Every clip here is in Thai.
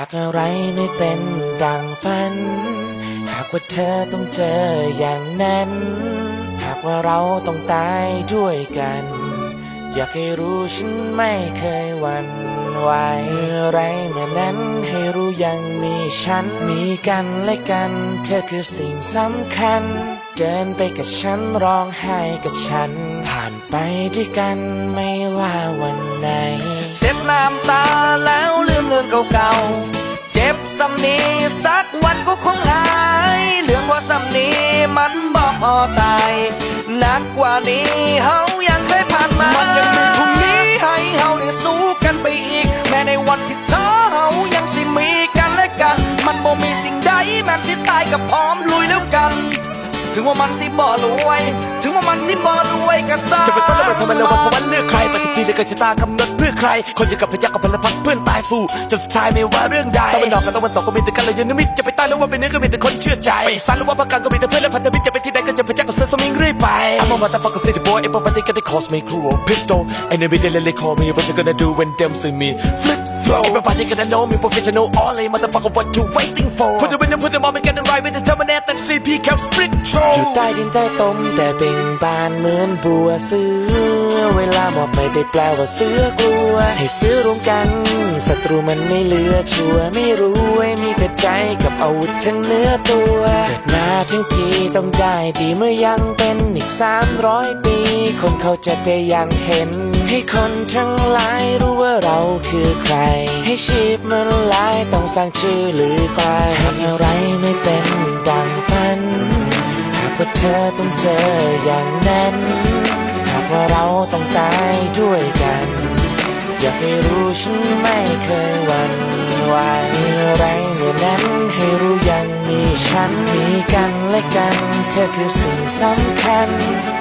ากอะไรไม่เป็นดังฝัน หากว่าเธอต้องเจออย่างนั้น หากว่าเราต้องตายด้วยกัน อยากให้รู้ฉันไม่เคยหวั่นไหวอะไรเมื่อนั้นให้รู้ยังมีฉันมีกันและกัน เธอคือสิ่งสำคัญ เดินไปกับฉันร้องไห้กับฉัน ผ่านไปด้วยกันไม่ว่าวันไหน เส็บน้ำตาแล้ว เรื่องเก่าๆ เจ็บซ้ำนี้สักวันก็คงหายเรื่องว่าซ้ำนี้มันบอกพอตายหนักกว่านี้เฮายังเคยผ่านมามันยังมีพรุ่งนี้ให้เฮาได้สู้กันไปอีก แม้ในวันที่ท้อเฮายังสิมีกันและกัน มันบ่มีสิ่งใดแม้สิตายกับพร้อม ว่ามันสิบ่รวย ถึงว่ามันสิบ่รวยก็ซาจะไปสนแล้วไปทำไมเลยวันสวรรค์เลือกใครปฏิทินและกชะตากำหนดเพื่อใคร คนจะกับพยักกับพลพักเพื่อนตายสู้จนสุดท้ายไม่ว่าเรื่องใดตะวันออกกับตะวันตกก็มีแต่กันเลยยันมิตรจะไปใต้แล้วว่าเป็นเนื้อก็มีแต่คนเชื่อใจไปอีสานหรือว่าภาคกลางก็มีแต่เพื่อนและพันธมิตรจะไปที่ใดก็จะพยักกับเสือสมิงเรื่อยไป I'm a motherfucker city boy if I think they cause me cruel pistol and every day they call me what you gonna do when them see me flip flow everybody gonna know me professional all they motherfucker what you waiting for put them in and put them on and get them right with the terminate and sleep he kept split อยู่ใต้ดินใต้ตมแต่เบ่งบานเหมือนบัวเสือ เวลาหมอบไม่ได้แปลว่าเสือกลัว ให้เสือรวมกันศัตรูมันไม่เหลือชัวร์ไม่รู้ไว้มีแต่ใจกับอาวุธทั้งเนื้อตัวเกิดมาทั้งทีต้องได้ดีเมื่อยังเป็นอีกสามร้อยปี คนเขาจะได้ยังเห็น ให้คนทั้งหลายรู้ว่าเราคือใคร ให้ชีพมันหลายต้องสร้างชื่อหรือไกลหากอะไรไม่เป็นดังฝันหากว่าเธอต้องเจออย่างนั้น หากว่าเราต้องตายด้วยกัน อยากให้รู้ฉันไม่เคยหวั่นไหว ฉันมีกันและกัน เธอคือสิ่งสำคัญ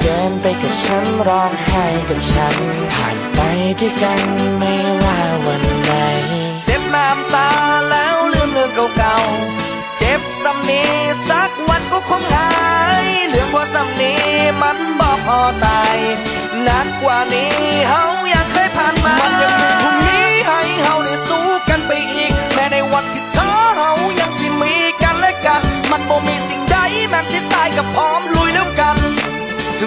เดินไปกับฉันร้องไห้กับฉัน ผ่านไปด้วยกันไม่ว่าวันไหนเส็บน้ำตาแล้วลืมเรื่องเก่าๆ เจ็บซ้ำนี้สักวันก็คงหาย เรื่องว่าซ้ำนี้มันบอกพอตายหนักกว่านี้เฮายังเคยผ่านมามันยังมีพรุ่งนี้ให้เฮา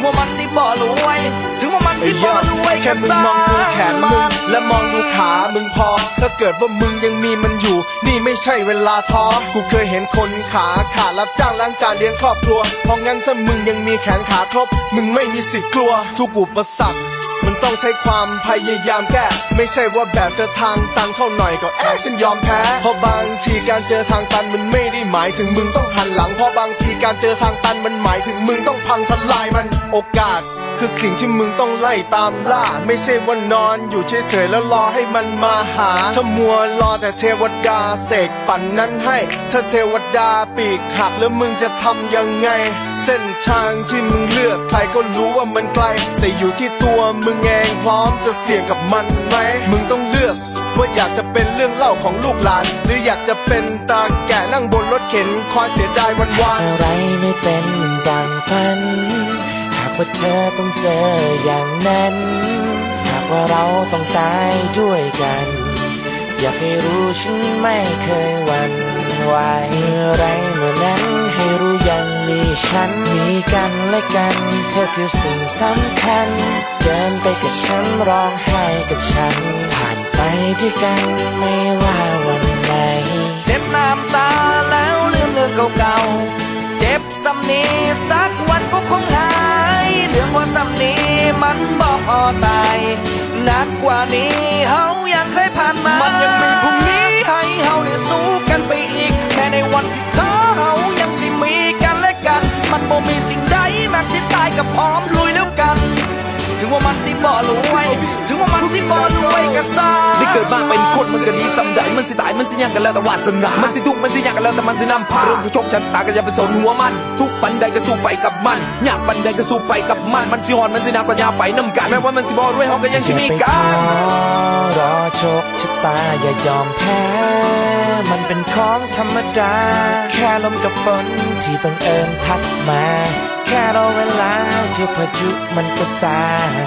งว่ามันสิบ่รวย ถึงว่ามันสิบ่รวยแค่มึงมองดูแขนมึงและมองดูขามึงพอ ถ้าเกิดว่ามึงยังมีมันอยู่ นี่ไม่ใช่เวลาท้อกูเคยเห็นคนขาขาดรับจ้างล้างจานเลี้ยงครอบครัวเพราะงั้นถ้ามึงยังมีแขนขาครบ มึงไม่มีสิทธิ์กลัวทุกอุปสรรค ต้องใช้ความพยายามแก้ ไม่ใช่ว่าแบบเจอทางตันเข้าหน่อยก็แอบฉันยอมแพ้เพราะบางทีการเจอทางตันมันไม่ได้หมายถึงมึงต้องหันหลังเพราะบางทีการเจอทางตันมันหมายถึงมึงต้องพังทลายมันโอกาส คือสิ่งที่มึงต้องไล่ตามล่า ไม่ใช่ว่านอนอยู่เฉยๆแล้วรอให้มันมาหาถ้ามัวรอแต่เทวดาเสกฝันนั้นให้ ถ้าเทวดาปีกหักแล้วมึงจะทำยังไง เส้นทางที่มึงเลือกใครก็รู้ว่ามันไกล แต่อยู่ที่ตัวมึงเองพร้อมจะเสี่ยงกับมันไหมมึงต้องเลือกว่าอยากจะเป็นเรื่องเล่าของลูกหลาน หรืออยากจะเป็นตาแก่นั่งบนรถเข็นคอยเสียดายวันวานอะไรไม่เป็นดังฝันากว่าเธอต้องเจออย่างนั้น หากว่าเราต้องตายด้วยกัน อยากให้รู้ฉันไม่เคยหวั่นไหวอะไรเมื่อนั้นให้รู้ยังมีฉันมีกันและกัน เธอคือสิ่งสำคัญ เดินไปกับฉันร้องไห้กับฉัน ผ่านไปด้วยกันไม่ว่าวันไหนเส็บน้ำตาแล้วลืมเรื่องเก่าๆ เจ็บซ้ำนี้สักวันก็คงหาย เรื่องว่าซ้ำนี้มันบอกพอตายหนักกว่านี้เฮายังเคยผ่านมา มันยังมีพรุ่งนี้ให้เฮาได้สู้กันไปอีก แค่ในวันที่ท้อเฮายังสิมีกันและกัน มันบ่มีสิ่งใดแม้นสิตายกับพร้อมลุยแล้วกัน ถึงว่ามันสิบ่รวย ถึงว่ามันสิบ่รวยก็ซา เกิดมาเป็นคนมันก็ดีสำใดมันสิตายมันสิยังกันแล้วแต่วาสนา มันสิทุกข์มันสิยังกันแล้วแต่มันสินำพาเรื่องคือโชคชะตาก็อย่าไปสนหัวมัน ทุกปันใดก็สู้ไปกับมันยากปันใดก็สู้ไปกับมัน มันสิหอนมันสิหนักก็อย่าไปน้ำกันแม้ว่ามันสิบ่รวยเฮาก็ยังสิมีอย่าไปกัท้อนรอโชคชะตาอย่ายอมแพ้ มันเป็นของธรรมดา แค่ลมกับฝนที่บังเอิญพัดมาแค่รอเวลาเดี๋ยวพายุมันก็ซา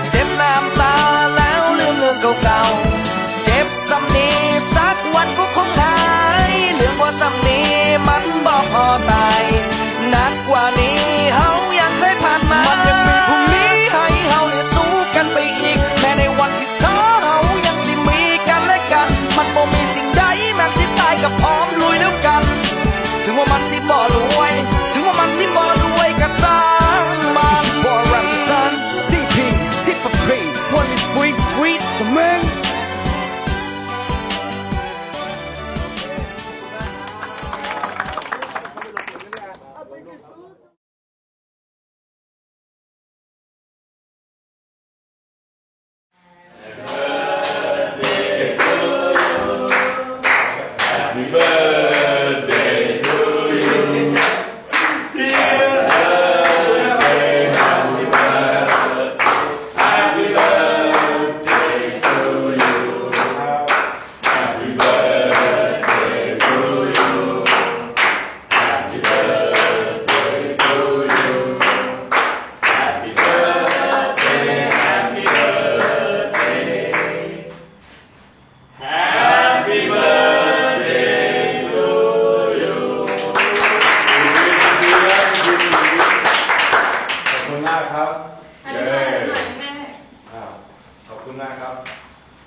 เสียน้ำตาแล้วลืมเรื่องเก่าๆ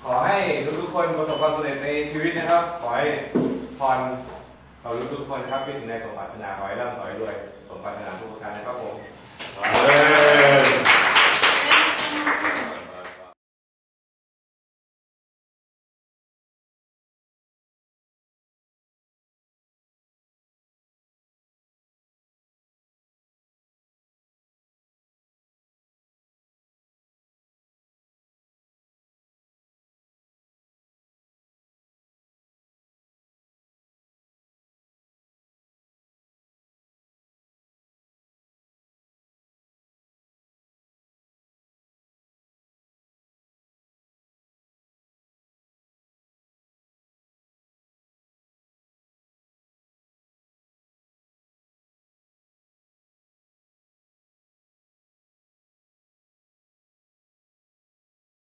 ขอให้ทุกๆคนประสบความสำเร็จในชีวิตนะครับ ขอให้พรเราทุกๆคนนะครับที่ถึงในสมปรารถนาขอให้ร่ำขอให้รวยสมปรารถนาทุกประการนะครับผม